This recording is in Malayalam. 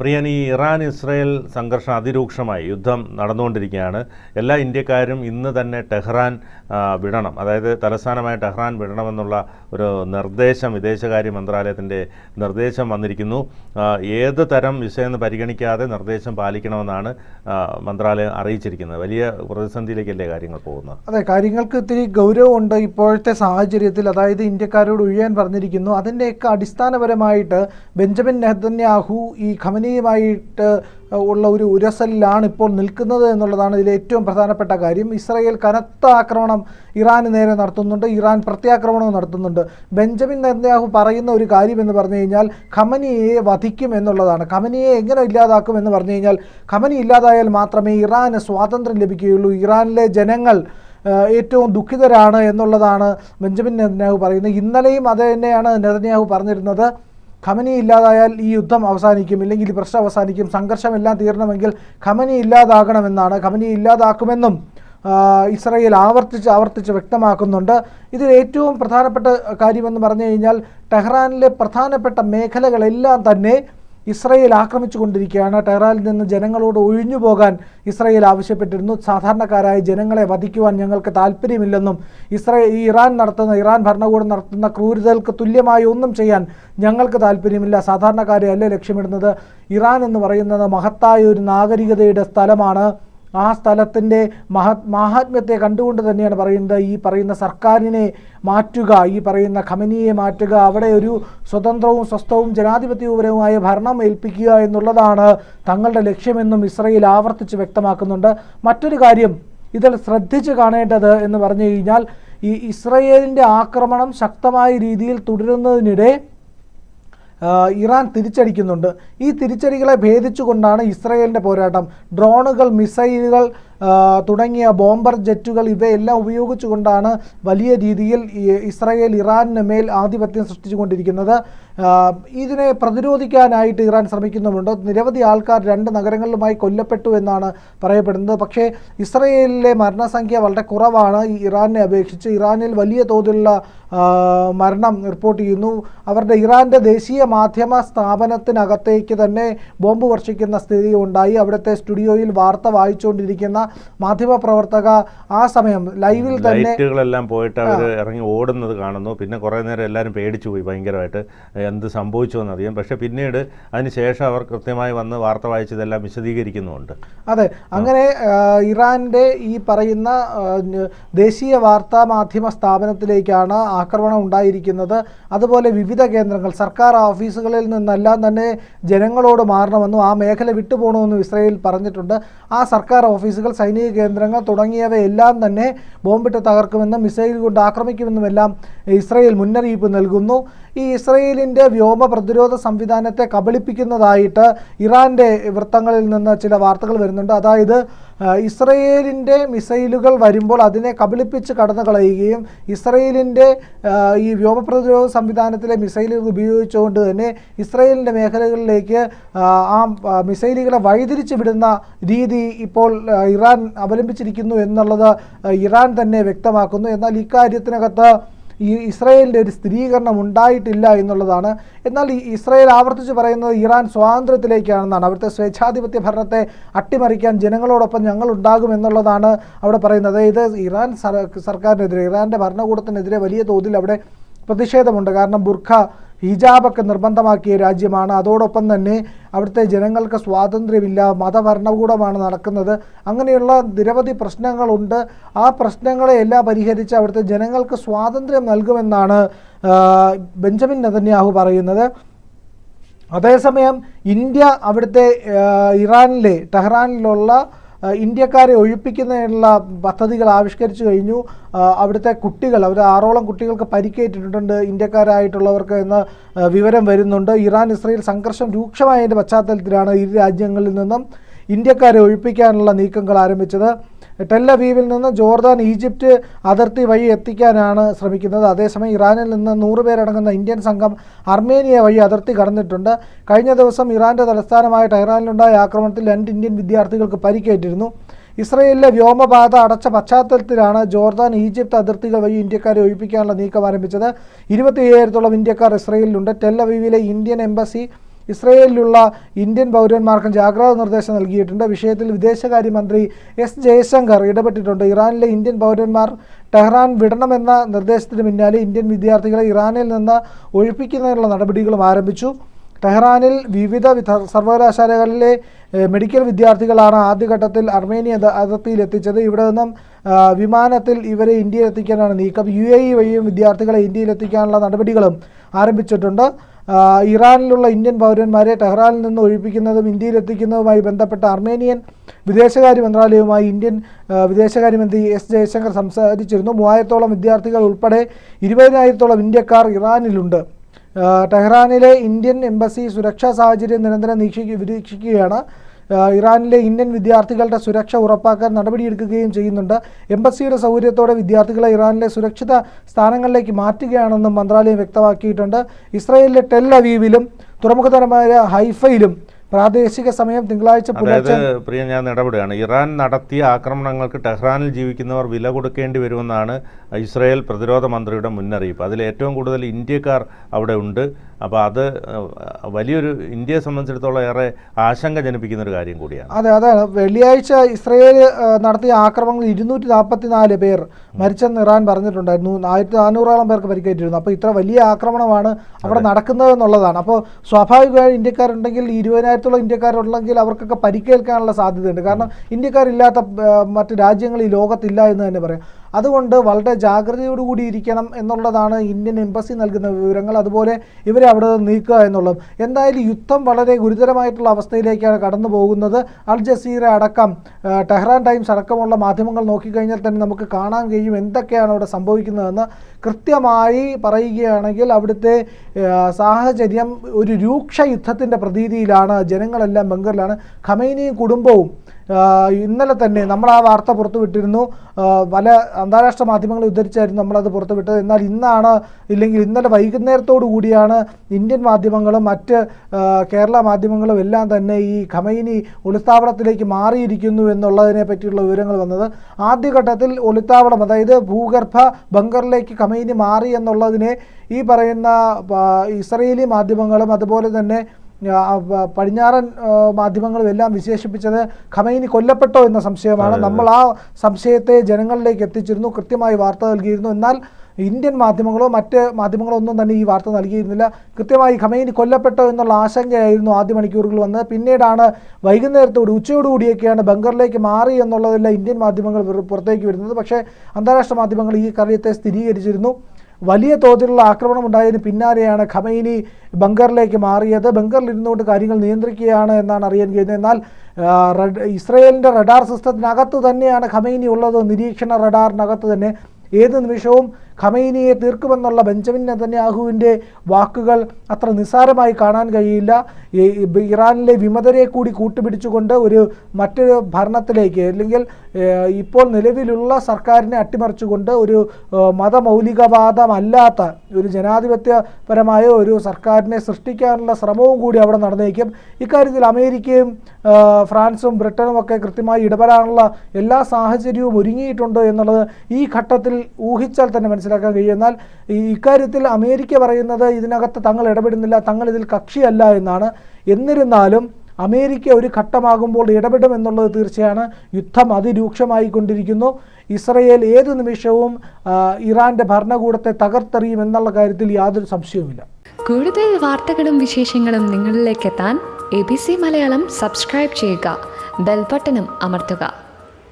പ്രിയൻ ഈ ഇറാൻ ഇസ്രയേൽ സംഘർഷം അതിരൂക്ഷമായി യുദ്ധം നടന്നുകൊണ്ടിരിക്കുകയാണ്. എല്ലാ ഇന്ത്യക്കാരും ഇന്ന് തന്നെ ടെഹ്റാൻ വിടണം. അതായത് തലസ്ഥാനമായ ടെഹ്റാൻ വിടണമെന്നുള്ള ഒരു നിർദ്ദേശം വിദേശകാര്യ മന്ത്രാലയത്തിന്റെ നിർദ്ദേശം വന്നിരിക്കുന്നു. ഏത് തരം വിഷയമെന്ന് പരിഗണിക്കാതെ നിർദ്ദേശം പാലിക്കണമെന്നാണ് മന്ത്രാലയം അറിയിച്ചിരിക്കുന്നത്. വലിയ പ്രതിസന്ധിയിലേക്കല്ലേ കാര്യങ്ങൾ പോകുന്നത്? അതെ കാര്യങ്ങൾക്ക് ഇത്തിരി ഗൗരവമുണ്ട് ഇപ്പോഴത്തെ സാഹചര്യത്തിൽ. അതായത് ഇന്ത്യക്കാരോട് ഒഴിയാൻ പറഞ്ഞിരിക്കുന്നു. അതിന്റെയൊക്കെ അടിസ്ഥാനപരമായിട്ട് ബെഞ്ചമിൻ നെഹന്യാഹു ഈ ഖമനിയുമായിട്ട് ഉള്ള ഒരു ഉരസലിലാണ് ഇപ്പോൾ നിൽക്കുന്നത് എന്നുള്ളതാണ് ഇതിലെ ഏറ്റവും പ്രധാനപ്പെട്ട കാര്യം. ഇസ്രായേൽ കനത്ത ആക്രമണം ഇറാന് നേരെ നടത്തുന്നുണ്ട് ഇറാൻ പ്രത്യാക്രമണവും നടത്തുന്നുണ്ട്. ബെഞ്ചമിൻ നെന്യാഹു പറയുന്ന ഒരു കാര്യം എന്ന് പറഞ്ഞു കഴിഞ്ഞാൽ ഖമനിയെ വധിക്കും എന്നുള്ളതാണ്. ഖമനിയെ എങ്ങനെ ഇല്ലാതാക്കും എന്ന് പറഞ്ഞു കഴിഞ്ഞാൽ ഖമനി ഇല്ലാതായാൽ മാത്രമേ ഇറാന് സ്വാതന്ത്ര്യം ലഭിക്കുകയുള്ളൂ. ഇറാനിലെ ജനങ്ങൾ ഏറ്റവും ദുഃഖിതരാണ് എന്നുള്ളതാണ് ബെഞ്ചമിൻ നെതന്യാഹു പറയുന്നത്. ഇന്നലെയും അത് തന്നെയാണ് നെതന്യാഹു പറഞ്ഞിരുന്നത്. ഖമനി ഇല്ലാതായാൽ ഈ യുദ്ധം അവസാനിക്കും ഇല്ലെങ്കിൽ പ്രശ്നം അവസാനിക്കും സംഘർഷമെല്ലാം തീരണമെങ്കിൽ ഖമനി ഇല്ലാതാകണമെന്നാണ് ഖമനി ഇല്ലാതാക്കുമെന്നും ഇസ്രായേൽ ആവർത്തിച്ച് ആവർത്തിച്ച് വ്യക്തമാക്കുന്നുണ്ട്. ഇതിൽ ഏറ്റവും പ്രധാനപ്പെട്ട കാര്യമെന്ന് പറഞ്ഞു കഴിഞ്ഞാൽ ടെഹ്റാനിലെ പ്രധാനപ്പെട്ട മേഖലകളെല്ലാം തന്നെ ഇസ്രയേൽ ആക്രമിച്ചു കൊണ്ടിരിക്കുകയാണ് ടെഹ്റാനിൽ നിന്ന് ജനങ്ങളോട് ഒഴിഞ്ഞു പോകാൻ ഇസ്രയേൽ ആവശ്യപ്പെട്ടിരുന്നു. സാധാരണക്കാരായ ജനങ്ങളെ വധിക്കുവാൻ ഞങ്ങൾക്ക് താല്പര്യമില്ലെന്നും ഇസ്രയേൽ ഇറാൻ നടത്തുന്ന ഇറാൻ ഭരണകൂടം നടത്തുന്ന ക്രൂരതകൾക്ക് തുല്യമായി ഒന്നും ചെയ്യാൻ ഞങ്ങൾക്ക് താല്പര്യമില്ല സാധാരണക്കാരെ അല്ല ലക്ഷ്യമിടുന്നത്? ഇറാൻ എന്ന് പറയുന്നത് മഹത്തായ ഒരു നാഗരികതയുടെ സ്ഥലമാണ്. ആ സ്ഥലത്തിന്റെ മഹത് മാഹാത്മ്യത്തെ കണ്ടുകൊണ്ട് തന്നെയാണ് പറയുന്നത്. ഈ പറയുന്ന സർക്കാരിനെ മാറ്റുക ഈ പറയുന്ന ഖമനിയെ മാറ്റുക അവിടെ ഒരു സ്വതന്ത്രവും സ്വസ്ഥവും ജനാധിപത്യപരവുമായ ഭരണം ഏൽപ്പിക്കുക എന്നുള്ളതാണ് തങ്ങളുടെ ലക്ഷ്യമെന്നും ഇസ്രയേൽ ആവർത്തിച്ച് വ്യക്തമാക്കുന്നുണ്ട്. മറ്റൊരു കാര്യം ഇതിൽ ശ്രദ്ധിച്ച് കാണേണ്ടത് എന്ന് പറഞ്ഞു കഴിഞ്ഞാൽ ഈ ഇസ്രയേലിന്റെ ആക്രമണം ശക്തമായ രീതിയിൽ തുടരുന്നതിനിടെ ഇറാൻ തിരിച്ചടിക്കുന്നുണ്ട്. ഈ തിരിച്ചടികളെ ഭേദിച്ചുകൊണ്ടാണ് ഇസ്രയേലിന്റെ പോരാട്ടം. ഡ്രോണുകൾ മിസൈലുകൾ തുടങ്ങിയ ബോംബർ ജെറ്റുകൾ ഇവയെല്ലാം ഉപയോഗിച്ചുകൊണ്ടാണ് വലിയ രീതിയിൽ ഇസ്രായേൽ ഇറാനിന് മേൽ ആധിപത്യം സൃഷ്ടിച്ചുകൊണ്ടിരിക്കുന്നത്. ഇതിനെ പ്രതിരോധിക്കാനായിട്ട് ഇറാൻ ശ്രമിക്കുന്നുമുണ്ട്. നിരവധി ആൾക്കാർ രണ്ട് നഗരങ്ങളിലുമായി കൊല്ലപ്പെട്ടു എന്നാണ് പറയപ്പെടുന്നത്. പക്ഷേ ഇസ്രയേലിലെ മരണസംഖ്യ വളരെ കുറവാണ്. ഈ ഇറാനെ അപേക്ഷിച്ച് ഇറാനിൽ വലിയ തോതിലുള്ള മരണം റിപ്പോർട്ട് ചെയ്യുന്നു. അവരുടെ ഇറാന്റെ ദേശീയ മാധ്യമ സ്ഥാപനത്തിനകത്തേക്ക് തന്നെ ബോംബ് വർഷിക്കുന്ന സ്ഥിതി ഉണ്ടായി. അവിടുത്തെ സ്റ്റുഡിയോയിൽ വാർത്ത വായിച്ചുകൊണ്ടിരിക്കുന്ന മാധ്യമപ്രവർത്തക ആ സമയം ലൈവിൽ തന്നെ ലൈറ്റുകളെല്ലാം പോയിട്ട് അവർ ഇറങ്ങി ഓടുന്നത് കാണുന്നു. പിന്നെ കുറേ നേരം എല്ലാവരും പേടിച്ചു പോയി ഭയങ്കരമായിട്ട്. എന്ത് സംഭവിച്ചു എന്നറിയാം പക്ഷേ പിന്നീട് അതിന് ശേഷം അവർ കൃത്യമായി വന്ന് വാർത്ത വായിച്ചതെല്ലാം വിശദീകരിക്കുന്നുമുണ്ട്. അതെ. അങ്ങനെ ഇറാന്റെ ഇറാന്റെ ഈ പറയുന്ന ദേശീയ വാർത്താ മാധ്യമ സ്ഥാപനത്തിലേക്കാണ് ആക്രമണം ഉണ്ടായിരിക്കുന്നത്. അതുപോലെ വിവിധ കേന്ദ്രങ്ങൾ സർക്കാർ ഓഫീസുകളിൽ നിന്നെല്ലാം തന്നെ ജനങ്ങളോട് മാറണമെന്നും ആ മേഖല വിട്ടുപോകണമെന്നും ഇസ്രയേൽ പറഞ്ഞിട്ടുണ്ട്. ആ സർക്കാർ ഓഫീസുകൾ സൈനിക കേന്ദ്രങ്ങൾ തുടങ്ങിയവയെല്ലാം തന്നെ ബോംബിട്ട് തകർക്കുമെന്നും മിസൈൽ കൊണ്ട് ആക്രമിക്കുമെന്നുമെല്ലാം ഇസ്രയേൽ മുന്നറിയിപ്പ് നൽകുന്നു. ഈ ഇസ്രയേലിന്റെ വ്യോമ പ്രതിരോധ സംവിധാനത്തെ കബളിപ്പിക്കുന്നതായിട്ട് ഇറാന്റെ വൃത്തങ്ങളിൽ നിന്ന് ചില വാർത്തകൾ വരുന്നുണ്ട്. അതായത് ഇസ്രയേലിന്റെ മിസൈലുകൾ വരുമ്പോൾ അതിനെ കബളിപ്പിച്ച് കടന്നു കളയുകയും ഇസ്രയേലിന്റെ ഈ വ്യോമ പ്രതിരോധ സംവിധാനത്തിലെ മിസൈലുകൾ ഉപയോഗിച്ചുകൊണ്ട് തന്നെ ഇസ്രയേലിന്റെ മേഖലകളിലേക്ക് ആ, മിസൈലുകളെ വഴിതിരിച്ചു വിടുന്ന രീതി ഇപ്പോൾ ഇറാൻ അവലംബിച്ചിരിക്കുന്നു എന്നുള്ളത് ഇറാൻ തന്നെ വ്യക്തമാക്കുന്നു. എന്നാൽ ഇക്കാര്യത്തിനകത്ത് ഈ ഇസ്രയേലിന്റെ ഒരു സ്ഥിരീകരണം ഉണ്ടായിട്ടില്ല എന്നുള്ളതാണ്. എന്നാൽ ഈ ഇസ്രയേൽ ആവർത്തിച്ച് പറയുന്നത് ഇറാൻ സ്വാതന്ത്ര്യത്തിലേക്കാണെന്നാണ്. അവിടുത്തെ സ്വേച്ഛാധിപത്യ ഭരണത്തെ അട്ടിമറിക്കാൻ ജനങ്ങളോടൊപ്പം ഞങ്ങൾ ഉണ്ടാകും എന്നുള്ളതാണ് അവിടെ പറയുന്നത്. അതായത് ഇറാൻ സർ- സർക്കാരിനെതിരെ ഇറാന്റെ ഭരണകൂടത്തിനെതിരെ വലിയ തോതിൽ അവിടെ പ്രതിഷേധമുണ്ട്. കാരണം ബുർഖ ഹിജാബൊക്കെ നിർബന്ധമാക്കിയ രാജ്യമാണ്. അതോടൊപ്പം തന്നെ അവിടുത്തെ ജനങ്ങൾക്ക് സ്വാതന്ത്ര്യമില്ല മതഭരണകൂടമാണ് നടക്കുന്നത്. അങ്ങനെയുള്ള നിരവധി പ്രശ്നങ്ങളുണ്ട്. ആ പ്രശ്നങ്ങളെ എല്ലാം പരിഹരിച്ച് അവിടുത്തെ ജനങ്ങൾക്ക് സ്വാതന്ത്ര്യം നൽകുമെന്നാണ് ബെഞ്ചമിൻ നെതന്യാഹു പറയുന്നത്. അതേസമയം ഇന്ത്യ അവിടുത്തെ ഇറാനിലെ ടെഹ്റാനിലുള്ള ഇന്ത്യക്കാരെ ഒഴിപ്പിക്കുന്നതിനുള്ള പദ്ധതികൾ ആവിഷ്കരിച്ചു കഴിഞ്ഞു. അവിടുത്തെ കുട്ടികൾ അവർ ആറോളം കുട്ടികൾക്ക് പരിക്കേറ്റിട്ടുണ്ട് ഇന്ത്യക്കാരായിട്ടുള്ളവർക്ക് എന്ന വിവരം വരുന്നുണ്ട്. ഇറാൻ ഇസ്രയേൽ സംഘർഷം രൂക്ഷമായതിന്റെ പശ്ചാത്തലത്തിലാണ് ഇരു രാജ്യങ്ങളിൽ നിന്നും ഇന്ത്യക്കാരെ ഒഴിപ്പിക്കാനുള്ള നീക്കങ്ങൾ ആരംഭിച്ചത്. ടെല്ലവീവിൽ നിന്ന് ജോർദാൻ ഈജിപ്റ്റ് അതിർത്തി വഴി എത്തിക്കാനാണ് ശ്രമിക്കുന്നത്. അതേസമയം ഇറാനിൽ നിന്ന് നൂറ് പേരടങ്ങുന്ന ഇന്ത്യൻ സംഘം അർമേനിയ വഴി അതിർത്തി കടന്നിട്ടുണ്ട്. കഴിഞ്ഞ ദിവസം ഇറാന്റെ തലസ്ഥാനമായ ടെഹ്റാനിലുണ്ടായ ആക്രമണത്തിൽ രണ്ട് ഇന്ത്യൻ വിദ്യാർത്ഥികൾക്ക് പരിക്കേറ്റിരുന്നു. ഇസ്രയേലിലെ വ്യോമപാത അടച്ച പശ്ചാത്തലത്തിലാണ് ജോർദാൻ ഈജിപ്ത് അതിർത്തികൾ വഴി ഇന്ത്യക്കാരെ ഒഴിപ്പിക്കാനുള്ള നീക്കം ആരംഭിച്ചത്. ഇരുപത്തി അയ്യായിരത്തോളം ഇന്ത്യക്കാർ ഇസ്രയേലിലുണ്ട്. ടെല്ലവീവിലെ ഇന്ത്യൻ എംബസി ഇസ്രയേലിലുള്ള ഇന്ത്യൻ പൗരന്മാർക്കും ജാഗ്രതാ നിർദ്ദേശം നൽകിയിട്ടുണ്ട്. വിഷയത്തിൽ വിദേശകാര്യമന്ത്രി എസ് ജയശങ്കർ ഇടപെട്ടിട്ടുണ്ട്. ഇറാനിലെ ഇന്ത്യൻ പൗരന്മാർ ടെഹ്റാൻ വിടണമെന്ന നിർദ്ദേശത്തിന് പിന്നാലെ ഇന്ത്യൻ വിദ്യാർത്ഥികളെ ഇറാനിൽ നിന്ന് ഒഴിപ്പിക്കുന്നതിനുള്ള നടപടികളും ആരംഭിച്ചു. ടെഹ്റാനിൽ വിവിധ വിധ- സർവകലാശാലകളിലെ മെഡിക്കൽ വിദ്യാർത്ഥികളാണ് ആദ്യഘട്ടത്തിൽ അർമേനിയ അത- അതിർത്തിയിൽ എത്തിച്ചത്. ഇവിടെ നിന്നും വിമാനത്തിൽ ഇവരെ ഇന്ത്യയിൽ എത്തിക്കാനാണ് നീക്കം. യു എ ഇ വഴിയും വിദ്യാർത്ഥികളെ ഇന്ത്യയിൽ എത്തിക്കാനുള്ള നടപടികളും ആരംഭിച്ചിട്ടുണ്ട്. ഇറാനിലുള്ള ഇന്ത്യൻ പൗരന്മാരെ ടെഹ്റാനിൽ നിന്ന് ഒഴിപ്പിക്കുന്നതും ഇന്ത്യയിലെത്തിക്കുന്നതുമായി ബന്ധപ്പെട്ട അർമേനിയൻ വിദേശകാര്യ മന്ത്രാലയവുമായി ഇന്ത്യൻ വിദേശകാര്യമന്ത്രി എസ് ജയശങ്കർ സംസാരിച്ചിരുന്നു. മൂവായിരത്തോളം വിദ്യാർത്ഥികൾ ഉൾപ്പെടെ ഇരുപതിനായിരത്തോളം ഇന്ത്യക്കാർ ഇറാനിലുണ്ട്. ടെഹ്റാനിലെ ഇന്ത്യൻ എംബസി സുരക്ഷാ സാഹചര്യം നിരന്തരം നിരീക്ഷിക്കുകയാണ് ഇറാനിലെ ഇന്ത്യൻ വിദ്യാർത്ഥികളുടെ സുരക്ഷ ഉറപ്പാക്കാൻ നടപടിയെടുക്കുകയും ചെയ്യുന്നുണ്ട്. എംബസിയുടെ സൗകര്യത്തോടെ വിദ്യാർത്ഥികളെ ഇറാനിലെ സുരക്ഷിത സ്ഥാനങ്ങളിലേക്ക് മാറ്റുകയാണെന്നും മന്ത്രാലയം വ്യക്തമാക്കിയിട്ടുണ്ട്. ഇസ്രായേലിലെ ടെൽ അവീവിലും തുറമുഖതരമായ ഹൈഫയിലും പ്രാദേശിക സമയം തിങ്കളാഴ്ച പുലർച്ചെ പ്രിയ ഞാൻ ഇടപെടുകയാണ്. ഇറാൻ നടത്തിയ ആക്രമണങ്ങൾക്ക് ടെഹ്റാനിൽ ജീവിക്കുന്നവർ വില കൊടുക്കേണ്ടി വരുമെന്നാണ് ഇസ്രായേൽ പ്രതിരോധ മന്ത്രിയുടെ മുന്നറിയിപ്പ്. അതിൽ ഏറ്റവും കൂടുതൽ ഇന്ത്യക്കാർ അവിടെ ഉണ്ട്. അപ്പോൾ അത് വലിയൊരു ഇന്ത്യയെ സംബന്ധിച്ചിടത്തോളം ഏറെ ആശങ്ക ജനിപ്പിക്കുന്ന ഒരു കാര്യം കൂടിയാണ്. അതെ അതാണ്. വെള്ളിയാഴ്ച ഇസ്രയേൽ നടത്തിയ ആക്രമണങ്ങളിൽ ഇരുന്നൂറ്റി നാൽപ്പത്തി നാല് പേർ മരിച്ചെന്ന് ഇറാൻ പറഞ്ഞിട്ടുണ്ടായിരുന്നു. ആയിരത്തി നാനൂറോളം പേർക്ക് പരിക്കേറ്റിരുന്നു. അപ്പോൾ ഇത്ര വലിയ ആക്രമണമാണ് അവിടെ നടക്കുന്നത് എന്നുള്ളതാണ് അപ്പോൾ സ്വാഭാവികമായി ഇന്ത്യക്കാരുണ്ടെങ്കിൽ ഇരുപതിനായിരത്തോളം ഇന്ത്യക്കാരുണ്ടെങ്കിൽ അവർക്കൊക്കെ പരിക്കേൽക്കാനുള്ള സാധ്യതയുണ്ട്. കാരണം ഇന്ത്യക്കാരില്ലാത്ത മറ്റ് രാജ്യങ്ങൾ ഈ ലോകത്തില്ല എന്ന് തന്നെ പറയാം. അതുകൊണ്ട് വളരെ ജാഗ്രതയോടുകൂടി ഇരിക്കണം എന്നുള്ളതാണ് ഇന്ത്യൻ എംബസി നൽകുന്ന വിവരങ്ങൾ. അതുപോലെ ഇവരെ അവിടെ നീക്കുക എന്നുള്ളത്. എന്തായാലും യുദ്ധം വളരെ ഗുരുതരമായിട്ടുള്ള അവസ്ഥയിലേക്കാണ് കടന്നു പോകുന്നത്. അൽ ജസീറ അടക്കം ടെഹ്റാൻ ടൈംസ് അടക്കമുള്ള മാധ്യമങ്ങൾ നോക്കിക്കഴിഞ്ഞാൽ തന്നെ നമുക്ക് കാണാൻ കഴിയും എന്തൊക്കെയാണ് അവിടെ സംഭവിക്കുന്നതെന്ന് കൃത്യമായി പറയുകയാണെങ്കിൽ അവിടുത്തെ സാഹചര്യം ഒരു രൂക്ഷ യുദ്ധത്തിന്റെ പ്രതീതിയിലാണ്. ജനങ്ങളെല്ലാം ബംഗറിലാണ്. ഖമൈനിയും കുടുംബവും ഇന്നലെ തന്നെ നമ്മൾ ആ വാർത്ത പുറത്തുവിട്ടിരുന്നു. പല അന്താരാഷ്ട്ര മാധ്യമങ്ങൾ ഉദ്ധരിച്ചായിരുന്നു നമ്മളത് പുറത്തുവിട്ടത്. എന്നാൽ ഇന്നാണ് ഇല്ലെങ്കിൽ ഇന്നലെ വൈകുന്നേരത്തോടു കൂടിയാണ് ഇന്ത്യൻ മാധ്യമങ്ങളും മറ്റ് കേരള മാധ്യമങ്ങളും എല്ലാം തന്നെ ഈ ഖമൈനി ഒളിത്താവളത്തിലേക്ക് മാറിയിരിക്കുന്നു എന്നുള്ളതിനെ പറ്റിയുള്ള വിവരങ്ങൾ വന്നത്. ആദ്യഘട്ടത്തിൽ ഒളിത്താവളം അതായത് ഭൂഗർഭ ബങ്കറിലേക്ക് ഖമൈനി മാറി എന്നുള്ളതിനെ ഈ പറയുന്ന ഇസ്രയേലി മാധ്യമങ്ങളും അതുപോലെ തന്നെ പടിഞ്ഞാറൻ മാധ്യമങ്ങളും എല്ലാം വിശേഷിപ്പിച്ചത് ഖമൈനി കൊല്ലപ്പെട്ടോ എന്ന സംശയമാണ്. നമ്മൾ ആ സംശയത്തെ ജനങ്ങളിലേക്ക് എത്തിച്ചിരുന്നു കൃത്യമായി വാർത്ത നൽകിയിരുന്നു. എന്നാൽ ഇന്ത്യൻ മാധ്യമങ്ങളോ മറ്റ് മാധ്യമങ്ങളോ ഒന്നും തന്നെ ഈ വാർത്ത നൽകിയിരുന്നില്ല. കൃത്യമായി ഖമൈനി കൊല്ലപ്പെട്ടോ എന്നുള്ള ആശങ്കയായിരുന്നു ആദ്യ മണിക്കൂറുകൾ വന്നത്. പിന്നീടാണ് വൈകുന്നേരത്തോട് ഉച്ചയോടുകൂടിയൊക്കെയാണ് ബംഗറിലേക്ക് മാറി എന്നുള്ളതെല്ലാം ഇന്ത്യൻ മാധ്യമങ്ങൾ പുറത്തേക്ക് വരുന്നത്. പക്ഷേ അന്താരാഷ്ട്ര മാധ്യമങ്ങൾ ഈ കാര്യത്തെ സ്ഥിരീകരിച്ചിരുന്നു. വലിയ തോതിലുള്ള ആക്രമണം ഉണ്ടായതിന് പിന്നാലെയാണ് ഖമൈനി ബംഗറിലേക്ക് മാറിയത്. ബങ്കറിൽ ഇരുന്നുകൊണ്ട് കാര്യങ്ങൾ നിയന്ത്രിക്കുകയാണ് എന്നാണ് അറിയാൻ കഴിയുന്നത്. എന്നാൽ റഡ് ഇസ്രയേലിന്റെ റഡാർ സിസ്റ്റത്തിനകത്ത് തന്നെയാണ് ഖമൈനി ഉള്ളത്. നിരീക്ഷണ റഡാറിനകത്ത് തന്നെ. ഏത് നിമിഷവും ഖമൈനിയെ തീർക്കുമെന്നുള്ള ബെഞ്ചമിൻ നെതന്യാഹുവിന്റെ വാക്കുകൾ അത്ര നിസ്സാരമായി കാണാൻ കഴിയില്ല. ഇറാനിലെ വിമതരെ കൂടി കൂട്ടുപിടിച്ചുകൊണ്ട് ഒരു മറ്റൊരു ഭരണത്തിലേക്ക് അല്ലെങ്കിൽ ഇപ്പോൾ നിലവിലുള്ള സർക്കാരിനെ അട്ടിമറിച്ചുകൊണ്ട് ഒരു മതമൗലികവാദമല്ലാത്ത ഒരു ജനാധിപത്യപരമായ ഒരു സർക്കാരിനെ സൃഷ്ടിക്കാനുള്ള ശ്രമവും കൂടി അവിടെ നടന്നേക്കും. ഇക്കാര്യത്തിൽ അമേരിക്കയും ഫ്രാൻസും ബ്രിട്ടനും ഒക്കെ കൃത്യമായി ഇടപെടാനുള്ള എല്ലാ സാഹചര്യവും ഒരുങ്ങിയിട്ടുണ്ട് എന്നുള്ളത് ഈ ഘട്ടത്തിൽ ഊഹിച്ചാൽ തന്നെ മനസ്സിലാക്കാൻ കഴിയും എന്നാൽ ഈ ഇക്കാര്യത്തിൽ അമേരിക്ക പറയുന്നത് ഇതിനകത്ത് തങ്ങൾ ഇടപെടുന്നില്ല തങ്ങൾ ഇതിൽ കക്ഷിയല്ല എന്നാണ്. എന്നിരുന്നാലും അമേരിക്ക ഒരു ഘട്ടമാകുമ്പോൾ ഇടപെടും എന്നുള്ളത് തീർച്ചയാണ്. യുദ്ധം അതിരൂക്ഷമായി കൊണ്ടിരിക്കുന്നു ഇസ്രയേൽ ഏതു നിമിഷവും ഇറാന്റെ ഭരണകൂടത്തെ തകർത്തെറിയും എന്നുള്ള കാര്യത്തിൽ യാതൊരു സംശയവുമില്ല. കൂടുതൽ വാർത്തകളും വിശേഷങ്ങളും നിങ്ങളിലേക്ക് എത്താൻ A B C Malayalam subscribe ചെയ്യുക. ബെൽബട്ടനും അമർത്തുക.